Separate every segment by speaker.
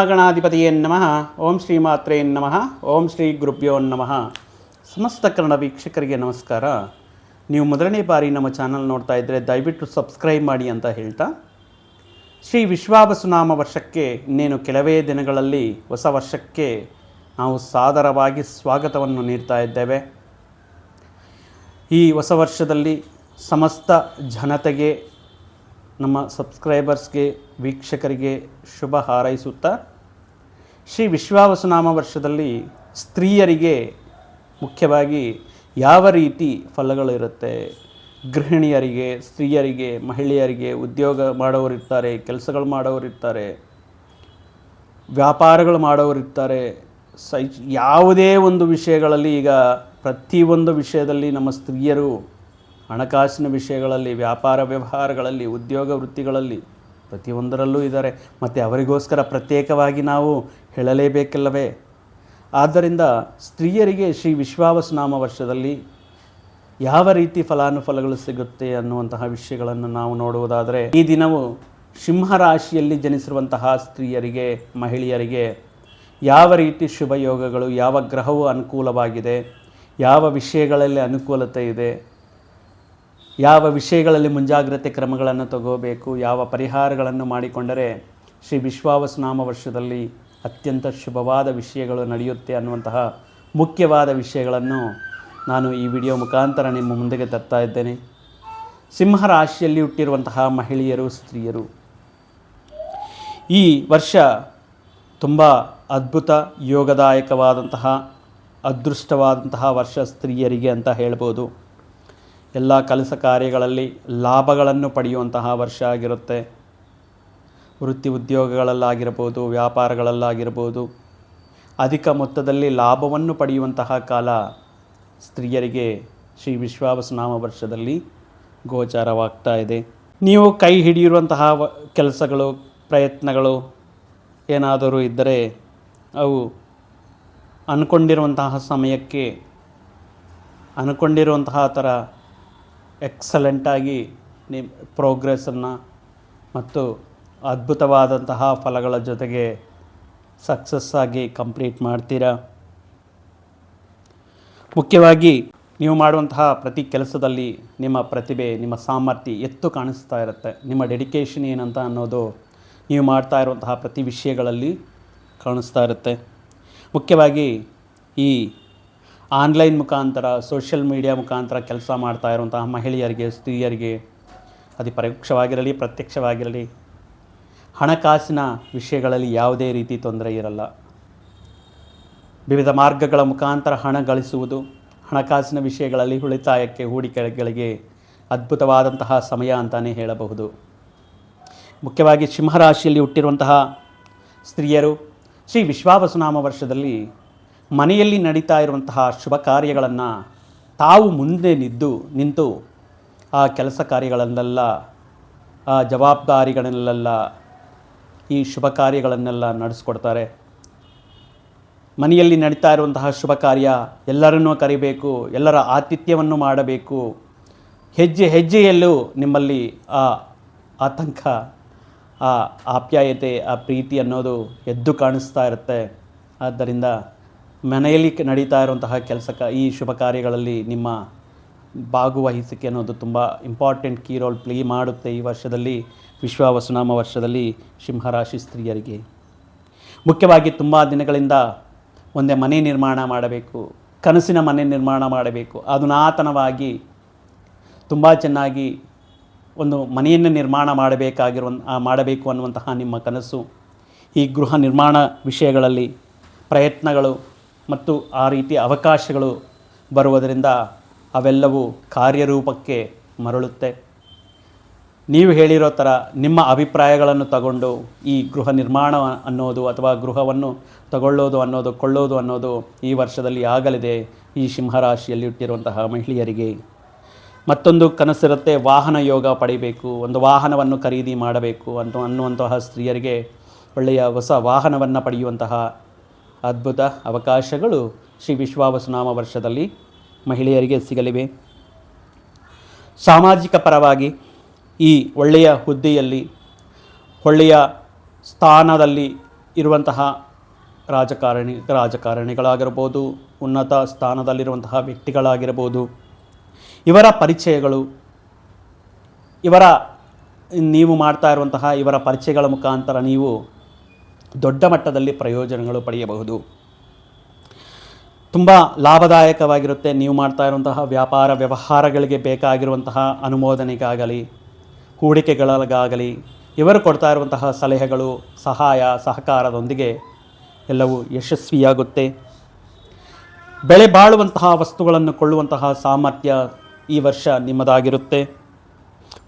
Speaker 1: ಗಣಾಧಿಪತಿಯೇ ನಮಃ. ಓಂ ಶ್ರೀ ಮಾತ್ರೇ ನಮಃ. ಓಂ ಶ್ರೀ ಗುರುಭ್ಯೋ ನಮಃ. ಸಮಸ್ತ ಕನ್ನಡ ವೀಕ್ಷಕರಿಗೆ ನಮಸ್ಕಾರ. ನೀವು ಮೊದಲನೇ ಬಾರಿ ನಮ್ಮ ಚಾನಲ್ ನೋಡ್ತಾ ಇದ್ದರೆ ದಯವಿಟ್ಟು ಸಬ್ಸ್ಕ್ರೈಬ್ ಮಾಡಿ ಅಂತ ಹೇಳ್ತಾ. ಶ್ರೀ ವಿಶ್ವಾಬಸುನಾಮ ವರ್ಷಕ್ಕೆ ಇನ್ನೇನು ಕೆಲವೇ ದಿನಗಳಲ್ಲಿ ಹೊಸ ವರ್ಷಕ್ಕೆ ನಾವು ಸಾದರವಾಗಿ ಸ್ವಾಗತವನ್ನು ನೀಡ್ತಾ ಇದ್ದೇವೆ. ಈ ಹೊಸ ವರ್ಷದಲ್ಲಿ ಸಮಸ್ತ ಜನತೆಗೆ ನಮ್ಮ ಸಬ್ಸ್ಕ್ರೈಬರ್ಸ್ಗೆ, ವೀಕ್ಷಕರಿಗೆ ಶುಭ ಹಾರೈಸುತ್ತಾ, ಶ್ರೀ ವಿಶ್ವಾವಸುನಾಮ ವರ್ಷದಲ್ಲಿ ಸ್ತ್ರೀಯರಿಗೆ ಮುಖ್ಯವಾಗಿ ಯಾವ ರೀತಿ ಫಲಗಳಿರುತ್ತೆ ಗೃಹಿಣಿಯರಿಗೆ, ಸ್ತ್ರೀಯರಿಗೆ, ಮಹಿಳೆಯರಿಗೆ ಉದ್ಯೋಗ ಮಾಡೋರಿರ್ತಾರೆ, ಕೆಲಸಗಳು ಮಾಡೋರಿರ್ತಾರೆ, ವ್ಯಾಪಾರಗಳು ಮಾಡೋರಿರ್ತಾರೆ ಸೈ ಯಾವುದೇ ಒಂದು ವಿಷಯಗಳಲ್ಲಿ ಈಗ ಪ್ರತಿಯೊಂದು ವಿಷಯದಲ್ಲಿ ನಮ್ಮ ಸ್ತ್ರೀಯರು ಹಣಕಾಸಿನ ವಿಷಯಗಳಲ್ಲಿ, ವ್ಯಾಪಾರ ವ್ಯವಹಾರಗಳಲ್ಲಿ, ಉದ್ಯೋಗ ವೃತ್ತಿಗಳಲ್ಲಿ ಪ್ರತಿಯೊಂದರಲ್ಲೂ ಇದ್ದಾರೆ. ಮತ್ತು ಅವರಿಗೋಸ್ಕರ ಪ್ರತ್ಯೇಕವಾಗಿ ನಾವು ಹೇಳಲೇಬೇಕಲ್ಲವೇ? ಆದ್ದರಿಂದ ಸ್ತ್ರೀಯರಿಗೆ ಶ್ರೀ ವಿಶ್ವಾವಸನಾಮ ವರ್ಷದಲ್ಲಿ ಯಾವ ರೀತಿ ಫಲಾನುಫಲಗಳು ಸಿಗುತ್ತೆ ಅನ್ನುವಂತಹ ವಿಷಯಗಳನ್ನು ನಾವು ನೋಡುವುದಾದರೆ, ಈ ದಿನವು ಸಿಂಹರಾಶಿಯಲ್ಲಿ ಜನಿಸಿರುವಂತಹ ಸ್ತ್ರೀಯರಿಗೆ, ಮಹಿಳೆಯರಿಗೆ ಯಾವ ರೀತಿ ಶುಭಯೋಗಗಳು, ಯಾವ ಗ್ರಹವು ಅನುಕೂಲವಾಗಿದೆ, ಯಾವ ವಿಷಯಗಳಲ್ಲಿ ಅನುಕೂಲತೆ ಇದೆ ಯಾವ ವಿಷಯಗಳಲ್ಲಿ ಮುಂಜಾಗ್ರತೆ ಕ್ರಮಗಳನ್ನು ತಗೋಬೇಕು, ಯಾವ ಪರಿಹಾರಗಳನ್ನು ಮಾಡಿಕೊಂಡರೆ ಶ್ರೀ ವಿಶ್ವಾವಸ್ನಾಮ ವರ್ಷದಲ್ಲಿ ಅತ್ಯಂತ ಶುಭವಾದ ವಿಷಯಗಳು ನಡೆಯುತ್ತೆ ಅನ್ನುವಂತಹ ಮುಖ್ಯವಾದ ವಿಷಯಗಳನ್ನು ನಾನು ಈ ವಿಡಿಯೋ ಮುಖಾಂತರ ನಿಮ್ಮ ಮುಂದೆಗೆ ತರ್ತಾ ಇದ್ದೇನೆ. ಸಿಂಹರಾಶಿಯಲ್ಲಿ ಹುಟ್ಟಿರುವಂತಹ ಮಹಿಳೆಯರು, ಸ್ತ್ರೀಯರು, ಈ ವರ್ಷ ತುಂಬ ಅದ್ಭುತ, ಯೋಗದಾಯಕವಾದಂತಹ, ಅದೃಷ್ಟವಾದಂತಹ ವರ್ಷ ಸ್ತ್ರೀಯರಿಗೆ ಅಂತ ಹೇಳ್ಬೋದು. ಎಲ್ಲ ಕೆಲಸ ಕಾರ್ಯಗಳಲ್ಲಿ ಲಾಭಗಳನ್ನು ಪಡೆಯುವಂತಹ ವರ್ಷ ಆಗಿರುತ್ತೆ. ವೃತ್ತಿ ಉದ್ಯೋಗಗಳಲ್ಲಾಗಿರ್ಬೋದು ವ್ಯಾಪಾರಗಳಲ್ಲಾಗಿರ್ಬೋದು ಅಧಿಕ ಮೊತ್ತದಲ್ಲಿ ಲಾಭವನ್ನು ಪಡೆಯುವಂತಹ ಕಾಲ ಸ್ತ್ರೀಯರಿಗೆ ಶ್ರೀ ವಿಶ್ವಾವಸನಾಮ ವರ್ಷದಲ್ಲಿ ಗೋಚಾರವಾಗ್ತಾ ಇದೆ. ನೀವು ಕೈ ಹಿಡಿಯುವಂತಹ ಕೆಲಸಗಳು, ಪ್ರಯತ್ನಗಳು ಏನಾದರೂ ಇದ್ದರೆ ಅವು ಅಂದ್ಕೊಂಡಿರುವಂತಹ ಸಮಯಕ್ಕೆ, ಅನ್ಕೊಂಡಿರುವಂತಹ ಥರ ಎಕ್ಸಲೆಂಟಾಗಿ ನಿಮ್ಮ ಪ್ರೋಗ್ರೆಸ್ಸನ್ನು ಮತ್ತು ಅದ್ಭುತವಾದಂತಹ ಫಲಗಳ ಜೊತೆಗೆ ಸಕ್ಸಸ್ಸಾಗಿ ಕಂಪ್ಲೀಟ್ ಮಾಡ್ತೀರಾ? ಮುಖ್ಯವಾಗಿ ನೀವು ಮಾಡುವಂತಹ ಪ್ರತಿ ಕೆಲಸದಲ್ಲಿ ನಿಮ್ಮ ಪ್ರತಿಭೆ, ನಿಮ್ಮ ಸಾಮರ್ಥ್ಯ ಎತ್ತು ಕಾಣಿಸ್ತಾ ಇರುತ್ತೆ. ನಿಮ್ಮ ಡೆಡಿಕೇಶನ್ ಏನಂತ ಅನ್ನೋದು ನೀವು ಮಾಡ್ತಾ ಇರುವಂತಹ ಪ್ರತಿ ವಿಷಯಗಳಲ್ಲಿ ಕಾಣಿಸ್ತಾ ಇರುತ್ತೆ. ಮುಖ್ಯವಾಗಿ ಈ ಆನ್ಲೈನ್ ಮುಖಾಂತರ, ಸೋಷಿಯಲ್ ಮೀಡಿಯಾ ಮುಖಾಂತರ ಕೆಲಸ ಮಾಡ್ತಾ ಇರುವಂತಹ ಮಹಿಳೆಯರಿಗೆ, ಸ್ತ್ರೀಯರಿಗೆ ಅದು ಪರೋಕ್ಷವಾಗಿರಲಿ ಪ್ರತ್ಯಕ್ಷವಾಗಿರಲಿ, ಹಣಕಾಸಿನ ವಿಷಯಗಳಲ್ಲಿ ಯಾವುದೇ ರೀತಿ ತೊಂದರೆ ಇರಲ್ಲ. ವಿವಿಧ ಮಾರ್ಗಗಳ ಮುಖಾಂತರ ಹಣ ಗಳಿಸುವುದು, ಹಣಕಾಸಿನ ವಿಷಯಗಳಲ್ಲಿ ಉಳಿತಾಯಕ್ಕೆ ಹೂಡಿಕೆಗಳಿಗೆ ಅದ್ಭುತವಾದಂತಹ ಸಮಯ ಅಂತಲೇ ಹೇಳಬಹುದು. ಮುಖ್ಯವಾಗಿ ಸಿಂಹರಾಶಿಯಲ್ಲಿ ಹುಟ್ಟಿರುವಂತಹ ಸ್ತ್ರೀಯರು, ಶ್ರೀ ವಿಶ್ವಾವಸುನಾಮ ವರ್ಷದಲ್ಲಿ ಮನೆಯಲ್ಲಿ ನಡೀತಾ ಇರುವಂತಹ ಶುಭ ಕಾರ್ಯಗಳನ್ನು ತಾವು ಮುಂದೆ ನಿದ್ದು ನಿಂತು ಆ ಕೆಲಸ ಕಾರ್ಯಗಳನ್ನೆಲ್ಲ, ಆ ಜವಾಬ್ದಾರಿಗಳನ್ನೆಲ್ಲ, ಈ ಶುಭ ಕಾರ್ಯಗಳನ್ನೆಲ್ಲ ನಡೆಸ್ಕೊಡ್ತಾರೆ. ಮನೆಯಲ್ಲಿ ನಡೀತಾ ಇರುವಂತಹ ಶುಭ ಕಾರ್ಯ ಎಲ್ಲರನ್ನೂ ಕರಿಬೇಕು, ಎಲ್ಲರ ಆತಿಥ್ಯವನ್ನು ಮಾಡಬೇಕು. ಹೆಜ್ಜೆ ಹೆಜ್ಜೆಯಲ್ಲೂ ನಿಮ್ಮಲ್ಲಿ ಆ ಆತಂಕ, ಆ ಆಪ್ಯಾಯತೆ, ಆ ಪ್ರೀತಿ ಅನ್ನೋದು ಎದ್ದು ಕಾಣಿಸ್ತಾ ಇರುತ್ತೆ. ಆದ್ದರಿಂದ ಮನೆಯಲ್ಲಿ ನಡೀತಾ ಇರುವಂತಹ ಕೆಲಸ ಈ ಶುಭ ಕಾರ್ಯಗಳಲ್ಲಿ ನಿಮ್ಮ ಭಾಗವಹಿಸಿಕೆ ಅನ್ನೋದು ತುಂಬ ಇಂಪಾರ್ಟೆಂಟ್ ಕೀ ರೋಲ್ ಪ್ಲೇ ಮಾಡುತ್ತೆ ಈ ವರ್ಷದಲ್ಲಿ, ವಿಶ್ವ ವಸುನಾಮ ವರ್ಷದಲ್ಲಿ ಸಿಂಹರಾಶಿ ಸ್ತ್ರೀಯರಿಗೆ. ಮುಖ್ಯವಾಗಿ ತುಂಬ ದಿನಗಳಿಂದ ಒಂದೇ ಮನೆ ನಿರ್ಮಾಣ ಮಾಡಬೇಕು, ಕನಸಿನ ಮನೆ ನಿರ್ಮಾಣ ಮಾಡಬೇಕು. ಅಧುನಾತನವಾಗಿ ತುಂಬ ಚೆನ್ನಾಗಿ ಒಂದು ಮನೆಯನ್ನು ನಿರ್ಮಾಣ ಮಾಡಬೇಕಾಗಿರುವ ಮಾಡಬೇಕು ಅನ್ನುವಂತಹ ನಿಮ್ಮ ಕನಸು, ಈ ಗೃಹ ನಿರ್ಮಾಣ ವಿಷಯಗಳಲ್ಲಿ ಪ್ರಯತ್ನಗಳು ಮತ್ತು ಆ ರೀತಿಯ ಅವಕಾಶಗಳು ಬರುವುದರಿಂದ ಅವೆಲ್ಲವೂ ಕಾರ್ಯರೂಪಕ್ಕೆ ಮರಳುತ್ತೆ. ನೀವು ಹೇಳಿರೋ ಥರ ನಿಮ್ಮ ಅಭಿಪ್ರಾಯಗಳನ್ನು ತಗೊಂಡು ಈ ಗೃಹ ನಿರ್ಮಾಣ ಅನ್ನೋದು ಅಥವಾ ಗೃಹವನ್ನು ತಗೊಳ್ಳೋದು ಅನ್ನೋದು, ಕೊಳ್ಳೋದು ಅನ್ನೋದು ಈ ವರ್ಷದಲ್ಲಿ ಆಗಲಿದೆ ಈ ಸಿಂಹರಾಶಿಯಲ್ಲಿ ಇಟ್ಟಿರುವಂತಹ ಮಹಿಳೆಯರಿಗೆ. ಮತ್ತೊಂದು ಕನಸಿರುತ್ತೆ, ವಾಹನ ಯೋಗ ಪಡಿಬೇಕು, ಒಂದು ವಾಹನವನ್ನು ಖರೀದಿ ಮಾಡಬೇಕು ಅಂತ ಅನ್ನುವಂತಹ ಸ್ತ್ರೀಯರಿಗೆ ಒಳ್ಳೆಯ ಹೊಸ ವಾಹನವನ್ನು ಪಡೆಯುವಂತಹ ಅದ್ಭುತ ಅವಕಾಶಗಳು ಶ್ರೀ ವಿಶ್ವಾವಸುನಾಮ ವರ್ಷದಲ್ಲಿ ಮಹಿಳೆಯರಿಗೆ ಸಿಗಲಿವೆ. ಸಾಮಾಜಿಕ ಪರವಾಗಿ ಈ ಒಳ್ಳೆಯ ಹುದ್ದೆಯಲ್ಲಿ, ಒಳ್ಳೆಯ ಸ್ಥಾನದಲ್ಲಿ ಇರುವಂತಹ ರಾಜಕಾರಣಿ ರಾಜಕಾರಣಿಗಳಾಗಿರ್ಬೋದು ಉನ್ನತ ಸ್ಥಾನದಲ್ಲಿರುವಂತಹ ವ್ಯಕ್ತಿಗಳಾಗಿರ್ಬೋದು ಇವರ ಪರಿಚಯಗಳು, ಇವರ, ನೀವು ಮಾಡ್ತಾ ಇರುವಂತಹ ಇವರ ಪರಿಚಯಗಳ ಮುಖಾಂತರ ನೀವು ದೊಡ್ಡ ಮಟ್ಟದಲ್ಲಿ ಪ್ರಯೋಜನಗಳು ಪಡೆಯಬಹುದು. ತುಂಬ ಲಾಭದಾಯಕವಾಗಿರುತ್ತೆ ನೀವು ಮಾಡ್ತಾ ಇರುವಂತಹ ವ್ಯಾಪಾರ ವ್ಯವಹಾರಗಳಿಗೆ ಬೇಕಾಗಿರುವಂತಹ ಅನುಮೋದನೆಗಾಗಲಿ ಹೂಡಿಕೆಗಳಿಗಾಗಲಿ ಇವರು ಕೊಡ್ತಾ ಇರುವಂತಹ ಸಲಹೆಗಳು, ಸಹಾಯ, ಸಹಕಾರದೊಂದಿಗೆ ಎಲ್ಲವೂ ಯಶಸ್ವಿಯಾಗುತ್ತೆ. ಬೆಳೆ ಬಾಳುವಂತಹ ವಸ್ತುಗಳನ್ನು ಕೊಳ್ಳುವಂತಹ ಸಾಮರ್ಥ್ಯ ಈ ವರ್ಷ ನಿಮ್ಮದಾಗಿರುತ್ತೆ.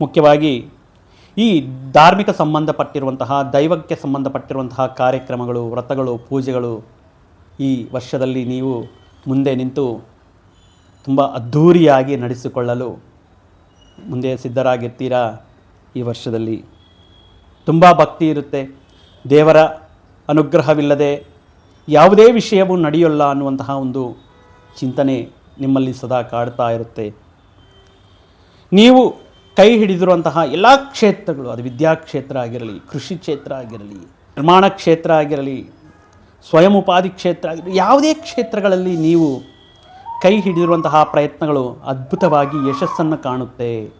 Speaker 1: ಮುಖ್ಯವಾಗಿ ಈ ಧಾರ್ಮಿಕ ಸಂಬಂಧಪಟ್ಟಿರುವಂತಹ, ದೈವಕ್ಕೆ ಸಂಬಂಧಪಟ್ಟಿರುವಂತಹ ಕಾರ್ಯಕ್ರಮಗಳು, ವ್ರತಗಳು, ಪೂಜೆಗಳು ಈ ವರ್ಷದಲ್ಲಿ ನೀವು ಮುಂದೆ ನಿಂತು ತುಂಬ ಅದ್ಧೂರಿಯಾಗಿ ನಡೆಸಿಕೊಳ್ಳಲು ಮುಂದೆ ಸಿದ್ಧರಾಗಿರ್ತೀರಾ ಈ ವರ್ಷದಲ್ಲಿ? ತುಂಬ ಭಕ್ತಿ ಇರುತ್ತೆ. ದೇವರ ಅನುಗ್ರಹವಿಲ್ಲದೆ ಯಾವುದೇ ವಿಷಯವೂ ನಡೆಯೋಲ್ಲ ಅನ್ನುವಂತಹ ಒಂದು ಚಿಂತನೆ ನಿಮ್ಮಲ್ಲಿ ಸದಾ ಕಾಡ್ತಾ ಇರುತ್ತೆ. ನೀವು ಕೈ ಹಿಡಿದಿರುವಂತಹ ಎಲ್ಲ ಕ್ಷೇತ್ರಗಳು, ಅದು ವಿದ್ಯಾಕ್ಷೇತ್ರ ಆಗಿರಲಿ, ಕೃಷಿ ಕ್ಷೇತ್ರ ಆಗಿರಲಿ, ನಿರ್ಮಾಣ ಕ್ಷೇತ್ರ ಆಗಿರಲಿ, ಸ್ವಯಂ ಉಪಾಧಿ ಕ್ಷೇತ್ರ ಆಗಿರಲಿ, ಯಾವುದೇ ಕ್ಷೇತ್ರಗಳಲ್ಲಿ ನೀವು ಕೈ ಹಿಡಿದಿರುವಂತಹ ಪ್ರಯತ್ನಗಳು ಅದ್ಭುತವಾಗಿ ಯಶಸ್ಸನ್ನು ಕಾಣುತ್ತೆ.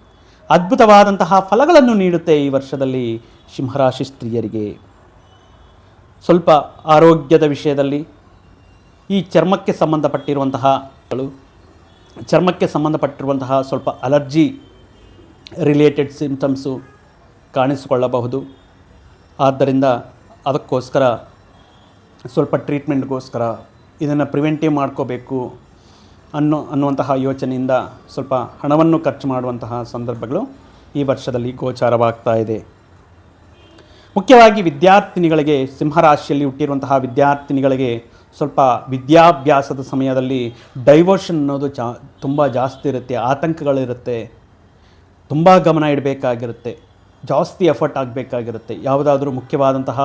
Speaker 1: ಅದ್ಭುತವಾದಂತಹ ಫಲಗಳನ್ನು ನೀಡುತ್ತೆ ಈ ವರ್ಷದಲ್ಲಿ ಸಿಂಹರಾಶಿ ಸ್ತ್ರೀಯರಿಗೆ. ಸ್ವಲ್ಪ ಆರೋಗ್ಯದ ವಿಷಯದಲ್ಲಿ ಈ ಚರ್ಮಕ್ಕೆ ಸಂಬಂಧಪಟ್ಟಿರುವಂತಹಗಳು ಚರ್ಮಕ್ಕೆ ಸಂಬಂಧಪಟ್ಟಿರುವಂತಹ ಸ್ವಲ್ಪ ಅಲರ್ಜಿ ರಿಲೇಟೆಡ್ ಸಿಂಪ್ಟಮ್ಸು ಕಾಣಿಸಿಕೊಳ್ಳಬಹುದು. ಆದ್ದರಿಂದ ಅದಕ್ಕೋಸ್ಕರ ಸ್ವಲ್ಪ ಟ್ರೀಟ್ಮೆಂಟ್ಗೋಸ್ಕರ ಇದನ್ನು ಪ್ರಿವೆಂಟಿವ್ ಮಾಡ್ಕೋಬೇಕು ಅನ್ನೋ, ಅನ್ನುವಂತಹ ಯೋಚನೆಯಿಂದ ಸ್ವಲ್ಪ ಹಣವನ್ನು ಖರ್ಚು ಮಾಡುವಂತಹ ಸಂದರ್ಭಗಳು ಈ ವರ್ಷದಲ್ಲಿ ಗೋಚಾರವಾಗ್ತಾ ಇದೆ. ಮುಖ್ಯವಾಗಿ ವಿದ್ಯಾರ್ಥಿನಿಗಳಿಗೆ ಸಿಂಹರಾಶಿಯಲ್ಲಿ ಹುಟ್ಟಿರುವಂತಹ ವಿದ್ಯಾರ್ಥಿನಿಗಳಿಗೆ ಸ್ವಲ್ಪ ವಿದ್ಯಾಭ್ಯಾಸದ ಸಮಯದಲ್ಲಿ ಡೈವರ್ಷನ್ ಅನ್ನೋದು ಜಾ ತುಂಬ ಜಾಸ್ತಿ ಇರುತ್ತೆ, ಆತಂಕಗಳಿರುತ್ತೆ. ತುಂಬ ಗಮನ ಇಡಬೇಕಾಗಿರುತ್ತೆ. ಜಾಸ್ತಿ ಎಫರ್ಟ್ ಆಗಬೇಕಾಗಿರುತ್ತೆ. ಯಾವುದಾದ್ರೂ ಮುಖ್ಯವಾದಂತಹ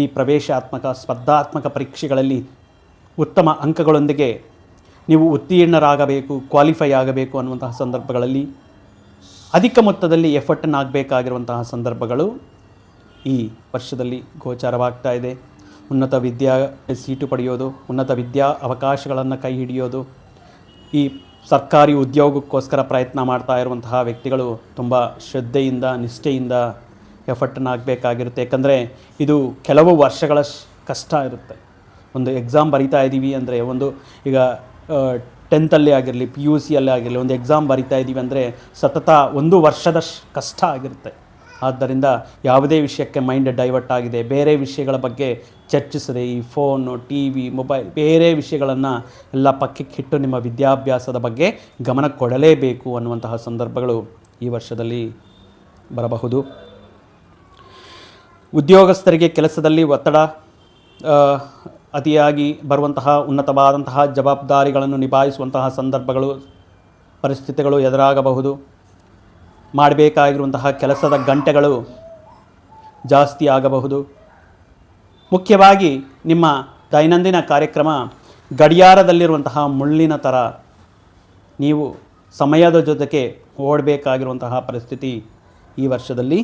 Speaker 1: ಈ ಪ್ರವೇಶಾತ್ಮಕ, ಸ್ಪರ್ಧಾತ್ಮಕ ಪರೀಕ್ಷೆಗಳಲ್ಲಿ ಉತ್ತಮ ಅಂಕಗಳೊಂದಿಗೆ ನೀವು ಉತ್ತೀರ್ಣರಾಗಬೇಕು ಕ್ವಾಲಿಫೈ ಆಗಬೇಕು ಅನ್ನುವಂತಹ ಸಂದರ್ಭಗಳಲ್ಲಿ ಅಧಿಕ ಮೊತ್ತದಲ್ಲಿ ಎಫರ್ಟನ್ನು ಆಗಬೇಕಾಗಿರುವಂತಹ ಸಂದರ್ಭಗಳು ಈ ವರ್ಷದಲ್ಲಿ ಗೋಚಾರವಾಗ್ತಾ ಇದೆ. ಉನ್ನತ ವಿದ್ಯಾ ಸೀಟು ಪಡೆಯೋದು, ಉನ್ನತ ವಿದ್ಯಾ ಅವಕಾಶಗಳನ್ನು ಕೈ ಹಿಡಿಯೋದು, ಈ ಸರ್ಕಾರಿ ಉದ್ಯೋಗಕ್ಕೋಸ್ಕರ ಪ್ರಯತ್ನ ಮಾಡ್ತಾ ಇರುವಂತಹ ವ್ಯಕ್ತಿಗಳು ತುಂಬ ಶ್ರದ್ಧೆಯಿಂದ, ನಿಷ್ಠೆಯಿಂದ ಎಫರ್ಟನ್ನು ಆಗಬೇಕಾಗಿರುತ್ತೆ ಯಾಕಂದರೆ ಇದು ಕೆಲವು ವರ್ಷಗಳ ಕಷ್ಟ ಇರುತ್ತೆ. ಒಂದು ಎಕ್ಸಾಮ್ ಬರಿತಾ ಇದ್ದೀವಿ ಅಂದರೆ, ಒಂದು ಈಗ ಟೆಂತಲ್ಲೇ ಆಗಿರಲಿ ಪಿ ಯು ಸಿಯಲ್ಲೇ ಆಗಿರಲಿ, ಒಂದು ಎಕ್ಸಾಮ್ ಬರಿತಾ ಇದ್ದೀವಿ ಅಂದರೆ ಸತತ ಒಂದು ವರ್ಷದ ಕಷ್ಟ ಆಗಿರುತ್ತೆ. ಆದ್ದರಿಂದ ಯಾವುದೇ ವಿಷಯಕ್ಕೆ ಮೈಂಡ್ ಡೈವರ್ಟ್ ಆಗಿದೆ, ಬೇರೆ ವಿಷಯಗಳ ಬಗ್ಗೆ ಚರ್ಚಿಸದೆ ಈ ಫೋನು ಟಿ ವಿ ಮೊಬೈಲ್ ಬೇರೆ ವಿಷಯಗಳನ್ನು ಎಲ್ಲ ಪಕ್ಕಕ್ಕೆ ಇಟ್ಟು ನಿಮ್ಮ ವಿದ್ಯಾಭ್ಯಾಸದ ಬಗ್ಗೆ ಗಮನ ಕೊಡಲೇಬೇಕು ಅನ್ನುವಂತಹ ಸಂದರ್ಭಗಳು ಈ ವರ್ಷದಲ್ಲಿ ಬರಬಹುದು. ಉದ್ಯೋಗಸ್ಥರಿಗೆ ಕೆಲಸದಲ್ಲಿ ಒತ್ತಡ ಅತಿಯಾಗಿ ಬರುವಂತಹ ಉನ್ನತವಾದಂತಹ ಜವಾಬ್ದಾರಿಗಳನ್ನು ನಿಭಾಯಿಸುವಂತಹ ಸಂದರ್ಭಗಳು, ಪರಿಸ್ಥಿತಿಗಳು ಎದುರಾಗಬಹುದು. ಮಾಡಬೇಕಾಗಿರುವಂತಹ ಕೆಲಸದ ಗಂಟೆಗಳು ಜಾಸ್ತಿ ಆಗಬಹುದು. ಮುಖ್ಯವಾಗಿ ನಿಮ್ಮ ದೈನಂದಿನ ಕಾರ್ಯಕ್ರಮ ಗಡಿಯಾರದಲ್ಲಿರುವಂತಹ ಮುಳ್ಳಿನ ಥರ ನೀವು ಸಮಯದ ಜೊತೆಗೆ ಓಡಬೇಕಾಗಿರುವಂತಹ ಪರಿಸ್ಥಿತಿ ಈ ವರ್ಷದಲ್ಲಿ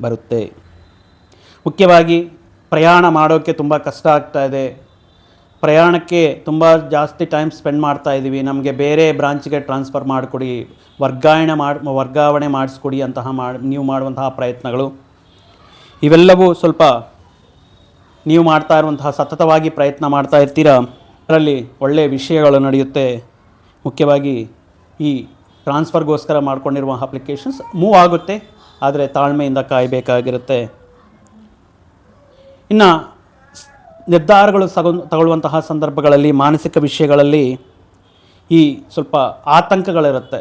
Speaker 1: ಬರುತ್ತೆ. ಮುಖ್ಯವಾಗಿ ಪ್ರಯಾಣ ಮಾಡೋಕ್ಕೆ ತುಂಬ ಕಷ್ಟ ಆಗ್ತಾ ಇದೆ. ಪ್ರಯಾಣಕ್ಕೆ ತುಂಬ ಜಾಸ್ತಿ ಟೈಮ್ ಸ್ಪೆಂಡ್ ಮಾಡ್ತಾ ಇದ್ದೀವಿ ನಮಗೆ ಬೇರೆ ಬ್ರಾಂಚ್ಗೆ ಟ್ರಾನ್ಸ್ಫರ್ ಮಾಡಿಕೊಡಿ ವರ್ಗಾವಣೆ ಮಾಡಿ, ವರ್ಗಾವಣೆ ಮಾಡಿಸ್ಕೊಡಿ ಅಂತಹ ಮಾಡಿ, ನೀವು ಮಾಡುವಂತಹ ಪ್ರಯತ್ನಗಳು. ಇವೆಲ್ಲವೂ ಸ್ವಲ್ಪ ನೀವು ಮಾಡ್ತಾ ಇರುವಂತಹ ಸತತವಾಗಿ ಪ್ರಯತ್ನ ಮಾಡ್ತಾ ಇರ್ತೀರ? ಅದರಲ್ಲಿ ಒಳ್ಳೆಯ ವಿಷಯಗಳು ನಡೆಯುತ್ತೆ. ಮುಖ್ಯವಾಗಿ ಈ ಟ್ರಾನ್ಸ್ಫರ್ಗೋಸ್ಕರ ಮಾಡ್ಕೊಂಡಿರುವ ಅಪ್ಲಿಕೇಶನ್ಸ್ ಮೂವ್ ಆಗುತ್ತೆ. ಆದರೆ ತಾಳ್ಮೆಯಿಂದ ಕಾಯಬೇಕಾಗಿರುತ್ತೆ. ಇನ್ನು ನಿರ್ಧಾರಗಳು ಸಗ ತಗೊಳ್ಳುವಂತಹ ಸಂದರ್ಭಗಳಲ್ಲಿ, ಮಾನಸಿಕ ವಿಷಯಗಳಲ್ಲಿ ಈ ಸ್ವಲ್ಪ ಆತಂಕಗಳಿರುತ್ತೆ.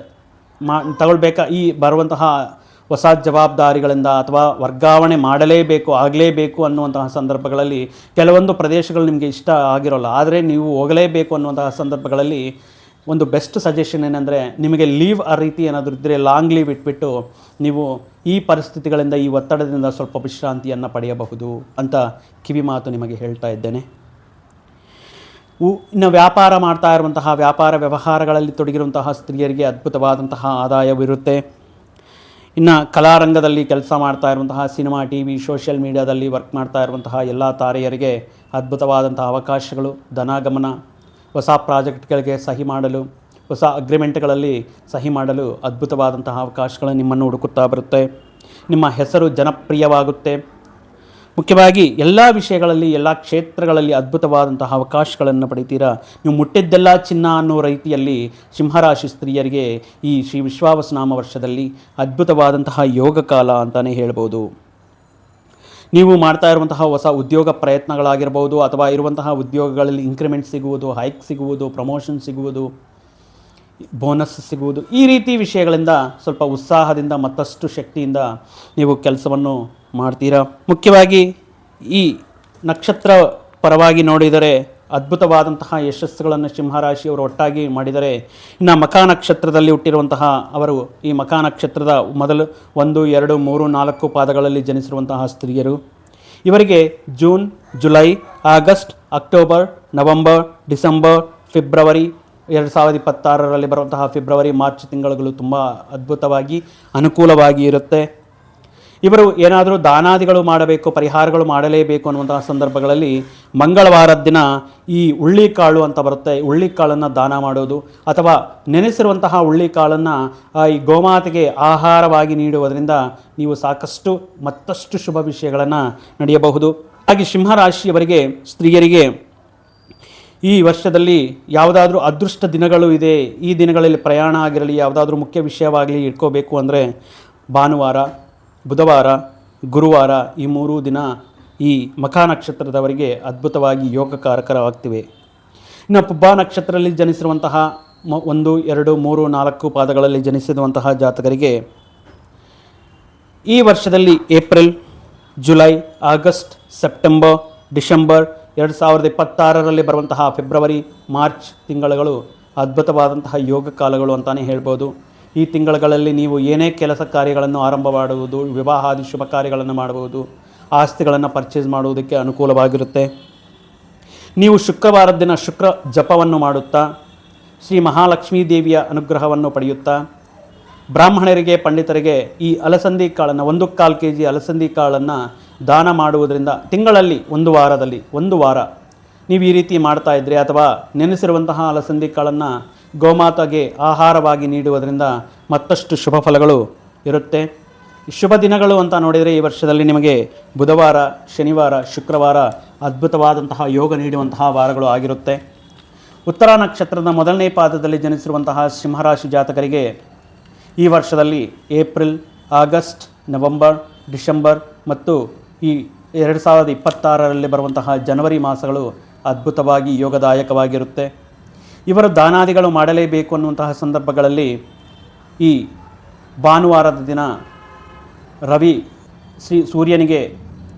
Speaker 1: ಮಾ ತಗೊಳ್ಬೇಕಾ, ಈ ಬರುವಂತಹ ಹೊಸ ಜವಾಬ್ದಾರಿಗಳಿಂದ ಅಥವಾ ವರ್ಗಾವಣೆ ಮಾಡಲೇಬೇಕು, ಆಗಲೇಬೇಕು ಅನ್ನುವಂತಹ ಸಂದರ್ಭಗಳಲ್ಲಿ ಕೆಲವೊಂದು ಪ್ರದೇಶಗಳು ನಿಮಗೆ ಇಷ್ಟ ಆಗಿರೋಲ್ಲ. ಆದರೆ ನೀವು ಹೋಗಲೇಬೇಕು ಅನ್ನುವಂತಹ ಸಂದರ್ಭಗಳಲ್ಲಿ ಒಂದು ಬೆಸ್ಟ್ ಸಜೆಷನ್ ಏನಂದರೆ ನಿಮಗೆ ಲೀವ್ ಆ ರೀತಿ ಏನಾದರೂ ಇದ್ದರೆ ಲಾಂಗ್ ಲೀವ್ ಇಟ್ಬಿಟ್ಟು ನೀವು ಈ ಪರಿಸ್ಥಿತಿಗಳಿಂದ, ಈ ಒತ್ತಡದಿಂದ ಸ್ವಲ್ಪ ವಿಶ್ರಾಂತಿಯನ್ನು ಪಡೆಯಬಹುದು ಅಂತ ಕಿವಿ ಮಾತು ನಿಮಗೆ ಹೇಳ್ತಾ ಇದ್ದೇನೆ. ಉ- ಇನ್ನು ವ್ಯಾಪಾರ ಮಾಡ್ತಾ ಇರುವಂತಹ, ವ್ಯಾಪಾರ ವ್ಯವಹಾರಗಳಲ್ಲಿ ತೊಡಗಿರುವಂತಹ ಸ್ತ್ರೀಯರಿಗೆ ಅದ್ಭುತವಾದಂತಹ ಆದಾಯವಿರುತ್ತೆ. ಇನ್ನು ಕಲಾರಂಗದಲ್ಲಿ ಕೆಲಸ ಮಾಡ್ತಾ ಇರುವಂತಹ ಸಿನಿಮಾ ಟಿ ವಿ ಸೋಷಿಯಲ್ ಮೀಡಿಯಾದಲ್ಲಿ ವರ್ಕ್ ಮಾಡ್ತಾ ಇರುವಂತಹ ಎಲ್ಲ ತಾರೆಯರಿಗೆ ಅದ್ಭುತವಾದಂತಹ ಅವಕಾಶಗಳು, ಧನಾಗಮನ ಹೊಸ ಪ್ರಾಜೆಕ್ಟ್ಗಳಿಗೆ ಸಹಿ ಮಾಡಲು, ಹೊಸ ಅಗ್ರಿಮೆಂಟ್ಗಳಲ್ಲಿ ಸಹಿ ಮಾಡಲು ಅದ್ಭುತವಾದಂತಹ ಅವಕಾಶಗಳು ನಿಮ್ಮನ್ನು ಹುಡುಕುತ್ತಾ ಬರುತ್ತೆ. ನಿಮ್ಮ ಹೆಸರು ಜನಪ್ರಿಯವಾಗುತ್ತೆ. ಮುಖ್ಯವಾಗಿ ಎಲ್ಲ ವಿಷಯಗಳಲ್ಲಿ, ಎಲ್ಲ ಕ್ಷೇತ್ರಗಳಲ್ಲಿ ಅದ್ಭುತವಾದಂತಹ ಅವಕಾಶಗಳನ್ನು ಪಡಿತೀರಾ? ನೀವು ಮುಟ್ಟಿದ್ದೆಲ್ಲ ಚಿನ್ನ ಅನ್ನೋ ರೀತಿಯಲ್ಲಿ ಸಿಂಹರಾಶಿ ಸ್ತ್ರೀಯರಿಗೆ ಈ ಶ್ರೀ ವಿಶ್ವಾವಸನಾಮ ವರ್ಷದಲ್ಲಿ ಅದ್ಭುತವಾದಂತಹ ಯೋಗ ಕಾಲ ಅಂತಲೇ ಹೇಳ್ಬೋದು. ನೀವು ಮಾಡ್ತಾ ಇರುವಂತಹ ಹೊಸ ಉದ್ಯೋಗ ಪ್ರಯತ್ನಗಳಾಗಿರ್ಬೋದು ಅಥವಾ ಇರುವಂತಹ ಉದ್ಯೋಗಗಳಲ್ಲಿ ಇನ್ಕ್ರಿಮೆಂಟ್ ಸಿಗುವುದು ಹೈಕ್ ಸಿಗುವುದು ಪ್ರಮೋಷನ್ ಸಿಗುವುದು ಬೋನಸ್ ಸಿಗುವುದು, ಈ ರೀತಿ ವಿಷಯಗಳಿಂದ ಸ್ವಲ್ಪ ಉತ್ಸಾಹದಿಂದ ಮತ್ತಷ್ಟು ಶಕ್ತಿಯಿಂದ ನೀವು ಕೆಲಸವನ್ನು ಮಾಡ್ತೀರಾ? ಮುಖ್ಯವಾಗಿ ಈ ನಕ್ಷತ್ರ ಪರವಾಗಿ ನೋಡಿದರೆ ಅದ್ಭುತವಾದಂತಹ ಯಶಸ್ಸುಗಳನ್ನು ಸಿಂಹರಾಶಿಯವರು ಒಟ್ಟಾಗಿ ಮಾಡಿದರೆ, ಇನ್ನು ಮಕಾ ನಕ್ಷತ್ರದಲ್ಲಿ ಹುಟ್ಟಿರುವಂತಹ ಅವರು, ಈ ಮಕಾ ನಕ್ಷತ್ರದ ಮೊದಲು ಒಂದು, ಎರಡು, ಮೂರು, ನಾಲ್ಕು ಪಾದಗಳಲ್ಲಿ ಜನಿಸಿರುವಂತಹ ಸ್ತ್ರೀಯರು. ಇವರಿಗೆ June, July, August, October, November, December, February, ಎರಡು ಸಾವಿರದ ಇಪ್ಪತ್ತಾರರಲ್ಲಿ ಬರುವಂತಹ ಫೆಬ್ರವರಿ, ಮಾರ್ಚ್ ತಿಂಗಳುಗಳು ತುಂಬ ಅದ್ಭುತವಾಗಿ, ಅನುಕೂಲವಾಗಿ ಇರುತ್ತೆ. ಇವರು ಏನಾದರೂ ದಾನಾದಿಗಳು ಮಾಡಬೇಕು, ಪರಿಹಾರಗಳು ಮಾಡಲೇಬೇಕು ಅನ್ನುವಂತಹ ಸಂದರ್ಭಗಳಲ್ಲಿ ಮಂಗಳವಾರದ ದಿನ ಈ ಹುಳ್ಳಿಕಾಳು ಅಂತ ಬರುತ್ತೆ. ಉಳ್ಳಿಕಾಳನ್ನು ದಾನ ಮಾಡೋದು ಅಥವಾ ನೆನೆಸಿರುವಂತಹ ಉಳ್ಳಿಕಾಳನ್ನು ಈ ಗೋಮಾತೆಗೆ ಆಹಾರವಾಗಿ ನೀಡುವುದರಿಂದ ನೀವು ಸಾಕಷ್ಟು ಮತ್ತಷ್ಟು ಶುಭ ವಿಷಯಗಳನ್ನು ನಡೆಯಬಹುದು. ಹಾಗೆ ಸಿಂಹರಾಶಿಯವರಿಗೆ, ಸ್ತ್ರೀಯರಿಗೆ ಈ ವರ್ಷದಲ್ಲಿ ಯಾವುದಾದ್ರೂ ಅದೃಷ್ಟ ದಿನಗಳು ಇದೆ. ಈ ದಿನಗಳಲ್ಲಿ ಪ್ರಯಾಣ ಆಗಿರಲಿ, ಯಾವುದಾದ್ರೂ ಮುಖ್ಯ ವಿಷಯವಾಗಲಿ ಇಟ್ಕೋಬೇಕು ಅಂದರೆ ಭಾನುವಾರ. ಬುಧವಾರ, ಗುರುವಾರ ಈ ಮೂರೂ ದಿನ ಈ ಮಖಾ ನಕ್ಷತ್ರದವರಿಗೆ ಅದ್ಭುತವಾಗಿ ಯೋಗಕಾರಕರವಾಗ್ತಿವೆ ಇನ್ನು ಪುಬ್ಬ ನಕ್ಷತ್ರದಲ್ಲಿ ಜನಿಸಿರುವಂತಹ ಮ ಒಂದು, ಎರಡು, ಮೂರು, ನಾಲ್ಕು ಪಾದಗಳಲ್ಲಿ ಜನಿಸಿರುವಂತಹ ಜಾತಕರಿಗೆ ಈ ವರ್ಷದಲ್ಲಿ April, July, August, September, December ಎರಡು ಸಾವಿರದ ಇಪ್ಪತ್ತಾರರಲ್ಲಿ ಬರುವಂತಹ ಫೆಬ್ರವರಿ, ಮಾರ್ಚ್ ತಿಂಗಳುಗಳು ಅದ್ಭುತವಾದಂತಹ ಯೋಗ ಕಾಲಗಳು ಅಂತಲೇ ಹೇಳ್ಬೋದು. ಈ ತಿಂಗಳುಗಳಲ್ಲಿ ನೀವು ಏನೇ ಕೆಲಸ ಕಾರ್ಯಗಳನ್ನು ಆರಂಭ ಮಾಡುವುದು ವಿವಾಹಾದಿ ಶುಭ ಕಾರ್ಯಗಳನ್ನು ಮಾಡಬಹುದು ಆಸ್ತಿಗಳನ್ನು ಪರ್ಚೇಸ್ ಮಾಡುವುದಕ್ಕೆ ಅನುಕೂಲವಾಗಿರುತ್ತೆ. ನೀವು ಶುಕ್ರವಾರದ ದಿನ ಶುಕ್ರ ಜಪವನ್ನು ಮಾಡುತ್ತಾ, ಶ್ರೀ ಮಹಾಲಕ್ಷ್ಮೀ ದೇವಿಯ ಅನುಗ್ರಹವನ್ನು ಪಡೆಯುತ್ತಾ, ಬ್ರಾಹ್ಮಣರಿಗೆ, ಪಂಡಿತರಿಗೆ ಈ ಅಲಸಂದಿ ಕಾಳನ್ನು, ಒಂದು ಕಾಲು ಕೆ ಜಿ ಅಲಸಂದಿ ಕಾಳನ್ನು ದಾನ ಮಾಡುವುದರಿಂದ ತಿಂಗಳಲ್ಲಿ ಒಂದು ವಾರದಲ್ಲಿ, ಒಂದು ವಾರ ನೀವು ಈ ರೀತಿ ಮಾಡ್ತಾ ಇದ್ದರೆ ಅಥವಾ ನೆನೆಸಿರುವಂತಹ ಅಲಸಂದಿ ಕಾಳನ್ನು ಗೋಮಾತೆಗೆ ಆಹಾರವಾಗಿ ನೀಡುವುದರಿಂದ ಮತ್ತಷ್ಟು ಶುಭ ಫಲಗಳು ಇರುತ್ತೆ. ಶುಭ ದಿನಗಳು ಅಂತ ನೋಡಿದರೆ ಈ ವರ್ಷದಲ್ಲಿ ನಿಮಗೆ ಬುಧವಾರ, ಶನಿವಾರ, ಶುಕ್ರವಾರ ಅದ್ಭುತವಾದಂತಹ ಯೋಗ ನೀಡುವಂತಹ ವಾರಗಳು ಆಗಿರುತ್ತೆ. ಉತ್ತರ ನಕ್ಷತ್ರದ ಮೊದಲನೇ ಪಾದದಲ್ಲಿ ಜನಿಸಿರುವಂತಹ ಸಿಂಹರಾಶಿ ಜಾತಕರಿಗೆ ಈ ವರ್ಷದಲ್ಲಿ ಏಪ್ರಿಲ್, ಆಗಸ್ಟ್, ನವೆಂಬರ್, ಡಿಸೆಂಬರ್ ಮತ್ತು ಈ ಎರಡು ಸಾವಿರದ ಇಪ್ಪತ್ತಾರರಲ್ಲಿ ಬರುವಂತಹ ಜನವರಿ ಮಾಸಗಳು ಅದ್ಭುತವಾಗಿ ಯೋಗದಾಯಕವಾಗಿರುತ್ತೆ. ಇವರು ದಾನಾದಿಗಳು ಮಾಡಲೇಬೇಕು ಅನ್ನುವಂತಹ ಸಂದರ್ಭಗಳಲ್ಲಿ ಈ ಭಾನುವಾರದ ದಿನ ರವಿ ಶ್ರೀ ಸೂರ್ಯನಿಗೆ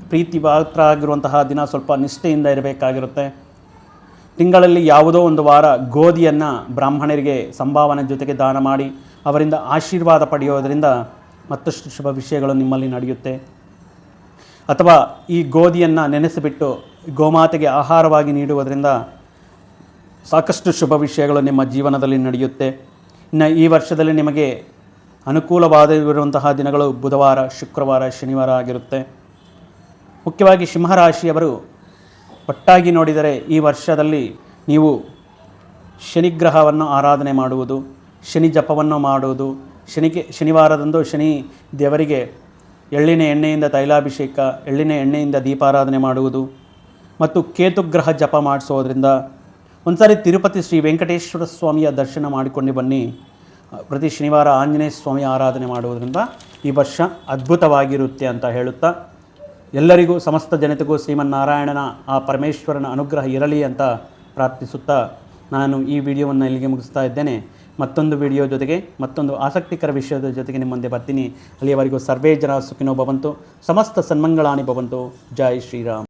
Speaker 1: ಪ್ರೀತಿ ಆಗಿರುವಂತಹ ದಿನ ಸ್ವಲ್ಪ ನಿಷ್ಠೆಯಿಂದ ಇರಬೇಕಾಗಿರುತ್ತೆ. ತಿಂಗಳಲ್ಲಿ ಯಾವುದೋ ಒಂದು ವಾರ ಗೋಧಿಯನ್ನು ಬ್ರಾಹ್ಮಣರಿಗೆ ಸಂಭಾವನೆ ಜೊತೆಗೆ ದಾನ ಮಾಡಿ ಅವರಿಂದ ಆಶೀರ್ವಾದ ಪಡೆಯೋದರಿಂದ ಮತ್ತಷ್ಟು ಶುಭ ವಿಷಯಗಳು ನಿಮ್ಮಲ್ಲಿ ನಡೆಯುತ್ತೆ. ಅಥವಾ ಈ ಗೋಧಿಯನ್ನು ನೆನೆಸಿಬಿಟ್ಟು ಗೋಮಾತೆಗೆ ಆಹಾರವಾಗಿ ನೀಡುವುದರಿಂದ ಸಾಕಷ್ಟು ಶುಭ ವಿಷಯಗಳು ನಿಮ್ಮ ಜೀವನದಲ್ಲಿ ನಡೆಯುತ್ತೆ. ಇನ್ನು ಈ ವರ್ಷದಲ್ಲಿ ನಿಮಗೆ ಅನುಕೂಲವಾದಿರುವಂತಹ ದಿನಗಳು ಬುಧವಾರ, ಶುಕ್ರವಾರ, ಶನಿವಾರ ಆಗಿರುತ್ತೆ. ಮುಖ್ಯವಾಗಿ ಸಿಂಹರಾಶಿಯವರು ಒಟ್ಟಾಗಿ ನೋಡಿದರೆ ಈ ವರ್ಷದಲ್ಲಿ ನೀವು ಶನಿಗ್ರಹವನ್ನು ಆರಾಧನೆ ಮಾಡುವುದು, ಶನಿ ಜಪವನ್ನು ಮಾಡುವುದು, ಶನಿಗೆ ಶನಿವಾರದಂದು ಶನಿ ದೇವರಿಗೆ ಎಳ್ಳಿನ ಎಣ್ಣೆಯಿಂದ ತೈಲಾಭಿಷೇಕ, ಎಳ್ಳಿನ ಎಣ್ಣೆಯಿಂದ ದೀಪಾರಾಧನೆ ಮಾಡುವುದು ಮತ್ತು ಕೇತುಗ್ರಹ ಜಪ ಮಾಡಿಸೋದ್ರಿಂದ ಒಂದ್ಸಾರಿ ತಿರುಪತಿ ಶ್ರೀ ವೆಂಕಟೇಶ್ವರ ಸ್ವಾಮಿಯ ದರ್ಶನ ಮಾಡಿಕೊಂಡು ಬನ್ನಿ. ಪ್ರತಿ ಶನಿವಾರ ಆಂಜನೇಯ ಸ್ವಾಮಿ ಆರಾಧನೆ ಮಾಡುವುದರಿಂದ ಈ ವರ್ಷ ಅದ್ಭುತವಾಗಿರುತ್ತೆ ಅಂತ ಹೇಳುತ್ತಾ. ಎಲ್ಲರಿಗೂ, ಸಮಸ್ತ ಜನತೆಗೂ ಶ್ರೀಮನ್ನಾರಾಯಣನ, ಆ ಪರಮೇಶ್ವರನ ಅನುಗ್ರಹ ಇರಲಿ ಅಂತ ಪ್ರಾರ್ಥಿಸುತ್ತಾ ನಾನು ಈ ವಿಡಿಯೋವನ್ನು ಇಲ್ಲಿಗೆ ಮುಗಿಸ್ತಾ ಇದ್ದೇನೆ. ಮತ್ತೊಂದು ವಿಡಿಯೋ ಜೊತೆಗೆ, ಮತ್ತೊಂದು ಆಸಕ್ತಿಕರ ವಿಷಯದ ಜೊತೆಗೆ ನಿಮ್ಮ ಮುಂದೆ ಬರ್ತೀನಿ. ಅಲ್ಲಿಯವರೆಗೂ ಸರ್ವೇ ಜನ ಸುಖಿನೋ ಭವಂತು, ಸಮಸ್ತ ಸನ್ಮಂಗಳಾನಿ ಭವಂತು. ಜೈ ಶ್ರೀರಾಮ್.